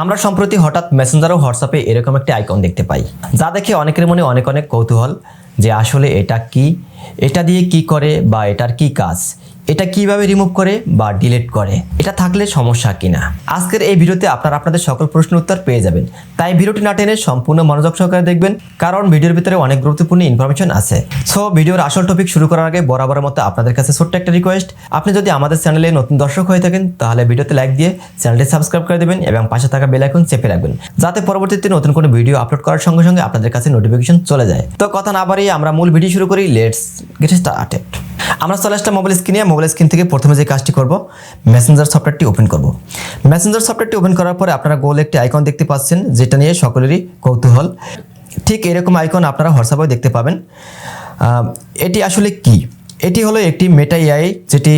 আমরা সম্প্রতি হঠাৎ মেসেঞ্জার ও হোয়াটসঅ্যাপে এরকম একটি আইকন দেখতে পাই, যা দেখে অনেকের মনে অনেক অনেক কৌতূহল যে আসলে এটা কি, এটা দিয়ে কি করে বা এটার কি কাজ, এটা কীভাবে রিমুভ করে বা ডিলিট করে। এটা থাকলে সমস্যা কিনা? আজকের এই ভিডিওতে আপনারা আপনাদের সকল প্রশ্ন উত্তর পেয়ে যাবেন। তাই ভিডিওটি না টেনে সম্পূর্ণ মনোযোগ সহকারে দেখবেন, কারণ ভিডিওর ভিতরে অনেক গুরুত্বপূর্ণ ইনফরমেশন আছে। সো ভিডিওর আসল টপিক শুরু করার আগে বরাবরের মতো আপনাদের কাছে ছোট্ট একটা রিকোয়েস্ট আপনি যদি আমাদের চ্যানেলে নতুন দর্শক হয়ে থাকেন, তাহলে ভিডিওতে লাইক দিয়ে চ্যানেলটি সাবস্ক্রাইব করে দেবেন এবং পাশে থাকা বেল আইকন চেপে রাখবেন। যাতে পরবর্তীতে নতুন কোনো ভিডিও আপলোড করার সঙ্গে সঙ্গে আপনাদের কাছে নোটিফিকেশন চলে যায়। তো কথা না বাড়িয়ে আমরা মূল ভিডিও শুরু করি। লেটস গেট স্টার্টেড আমরা চলে আসলাম মোবাইল স্ক্রিনে মোবাইল স্ক্রিন থেকে প্রথমে যে কাজটি করব মেসেঞ্জার সফটওয়্যারটি ওপেন করব। মেসেঞ্জার সফটওয়্যারটি ওপেন করার পরে আপনারা গোল একটি আইকন দেখতে পাচ্ছেন, যেটা নিয়ে সকলেরই কৌতূহল। ঠিক এরকম আইকন আপনারা হোয়াটসঅ্যাপে দেখতে পাবেন। এটি আসলে কি? এটি হলো একটি মেটা এআই যেটি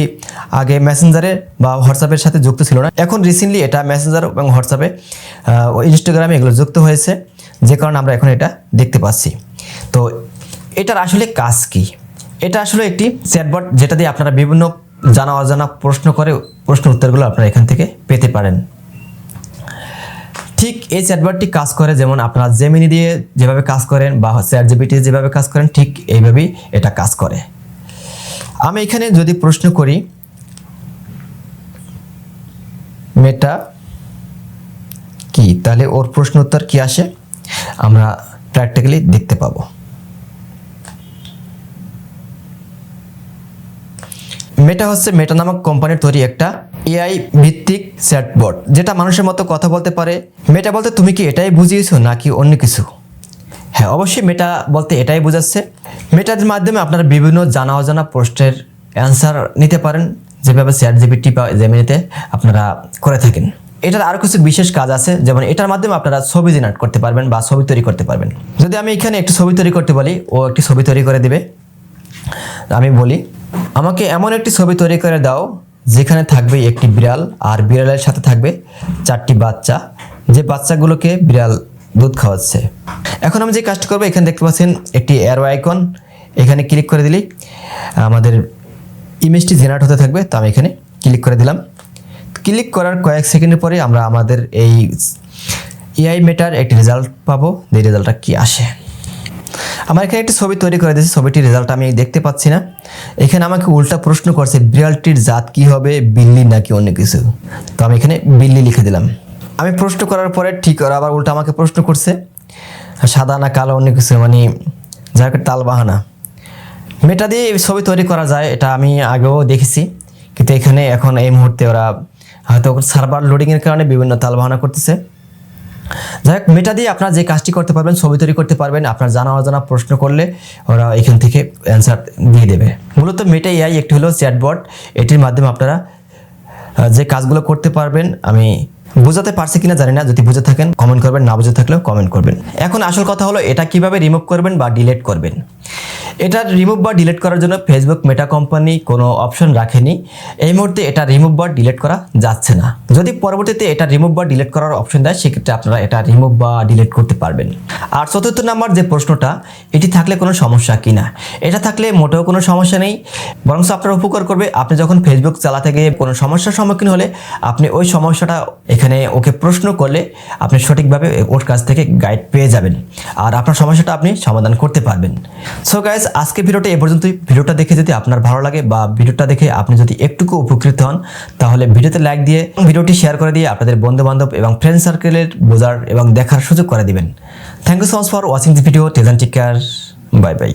আগে মেসেঞ্জারে বা হোয়াটসঅ্যাপের সাথে যুক্ত ছিল না। এখন রিসেন্টলি এটা মেসেঞ্জার এবং হোয়াটসঅ্যাপে ইনস্টাগ্রামে এগুলো যুক্ত হয়েছে, যে কারণে আমরা এখন এটা দেখতে পাচ্ছি। তো এটার আসলে কাজ কি? এটা আসলে একটি চ্যাটবট যেটা দিয়ে আপনারা বিভিন্ন জানা অজানা প্রশ্ন করে প্রশ্ন উত্তরগুলো আপনারা এখান থেকে পেতে পারেন। ঠিক এই চ্যাটবটটি কাজ করে যেমন আপনারা জেমিনি দিয়ে যেভাবে কাজ করেন বা চ্যাট জিবিটি যেভাবে কাজ করেন, ঠিক এইভাবেই এটা কাজ করে। আমি এখানে যদি প্রশ্ন করি মেটা কি? তাহলে ওর প্রশ্ন উত্তর কি আসে? আমরা প্র্যাকটিক্যালি দেখতে পাবো। মেটা হচ্ছে মেটা নামক কোম্পানির তৈরি একটা এআই ভিত্তিক চ্যাটবট যেটা মানুষের মতো কথা বলতে পারে। মেটা বলতে তুমি কি এটাই বুঝিয়েছো নাকি অন্য কিছু? হ্যাঁ অবশ্যই মেটা বলতে এটাই বোঝাচ্ছে। মেটার মাধ্যমে আপনারা বিভিন্ন জানা অজানা প্রশ্নের অ্যান্সার নিতে পারেন, যেভাবে চ্যাট জিবিটি বা জেমিনিতে আপনারা করে থাকেন। এটার আরও কিছু বিশেষ কাজ আছে, যেমন এটার মাধ্যমে আপনারা ছবি জেনারেট করতে পারবেন বা ছবি তৈরি করতে পারবেন। যদি আমি এখানে একটি ছবি তৈরি করতে বলি, ও একটি ছবি তৈরি করে দিবে। আমি বলি আমাকে এমন একটি ছবি তৈরি করে দাও, যেখানে থাকবে একটি বিড়াল, আর বিড়ালের সাথে থাকবে চারটি বাচ্চা, যে বাচ্চাগুলোকে বিড়াল দুধ খাওয়াচ্ছে। এখন আমি যে কাজটি করব, এখানে দেখতে পাচ্ছেন একটি অ্যারো আইকন এখানে ক্লিক করে দিলেই আমাদের ইমেজটি জেনারেট হতে থাকবে। তো আমি এখানে ক্লিক করে দিলাম। ক্লিক করার কয়েক সেকেন্ডের পরে আমরা আমাদের এই এআই মেটার একটি রেজাল্ট পাবো। যে রেজাল্টটা কি আসে? আমার এখানে একটি ছবি তৈরি করে দিয়েছি। ছবিটির রেজাল্ট আমি দেখতে পাচ্ছি না। এখানে আমাকে উল্টা প্রশ্ন করছে, বিড়ালটির জাত কি হবে, বিল্লি নাকি অন্য কিছু? তো আমি এখানে বিল্লি লিখে দিলাম। আমি প্রশ্ন করার পরে ঠিক আবার উল্টা আমাকে প্রশ্ন করছে, সাদা না কালো অন্য কিছু? মানে যার তাল বাহানা। মেটা দিয়ে ছবি তৈরি করা যায়, এটা আমি আগেও দেখেছি। কিন্তু এখানে এখন এই মুহূর্তে ওরা হয়তো সার্ভার লোডিংয়ের কারণে বিভিন্ন তাল বাহানা করতেছে। যাই হোক মেটা দিয়ে আপনারা যে কাজটি করতে পারবেন, ছবি তৈরি করতে পারবেন, আপনার জানা অজানা প্রশ্ন করলে ওরা এখান থেকে অ্যান্সার দিয়ে দেবে। মূলত মেটা এআই একটি হলো চ্যাটবট এটির মাধ্যমে আপনারা যে কাজগুলো করতে পারবেন, আমি বোঝাতে পারছি কিনা জানি না, যদি বুঝে থাকেন কমেন্ট করবেন, না বুঝে থাকলেও কমেন্ট করবেন। এখন আসল কথা হলো, এটা কীভাবে রিমুভ করবেন বা ডিলেট করবেন? এটা রিমুভ বা ডিলিট করার জন্য ফেসবুক মেটা কোম্পানি কোনো অপশন রাখেনি। এই মুহূর্তে এটা রিমুভ বা ডিলিট করা যাচ্ছে না। যদি পরবর্তীতে এটা রিমুভ বা ডিলিট করার অপশন দেয়, সেক্ষেত্রে আপনারা এটা রিমুভ বা ডিলিট করতে পারবেন। আর চতুর্থ নাম্বার যে প্রশ্নটা, এটি থাকলে কোনো সমস্যা কি না? এটা থাকলে মোটেও কোনো সমস্যা নেই। বরং আপনার উপকার করবে, আপনি যখন ফেসবুক চালাতে গিয়ে কোনো সমস্যার সম্মুখীন হলে, আপনি ওই সমস্যাটা এখানে ওকে প্রশ্ন করলে, আপনি সঠিকভাবে ওর কাছ থেকে গাইড পেয়ে যাবেন। আর আপনার সমস্যাটা আপনি সমাধান করতে পারবেন। সো গাইজ আজকে ভিডিওটা এ পর্যন্তই। ভিডিওটা দেখে যদি আপনার ভালো লাগে বা ভিডিওটা দেখে আপনি যদি একটুকু উপকৃত হন, তাহলে ভিডিওতে লাইক দিয়ে ভিডিওটি শেয়ার করে দিয়ে আপনাদের বন্ধু বান্ধব এবং ফ্রেন্ড সার্কেলের বোঝার এবং দেখার সুযোগ করে দিবেন। Thank you so much for watching the video টেজান take care bye by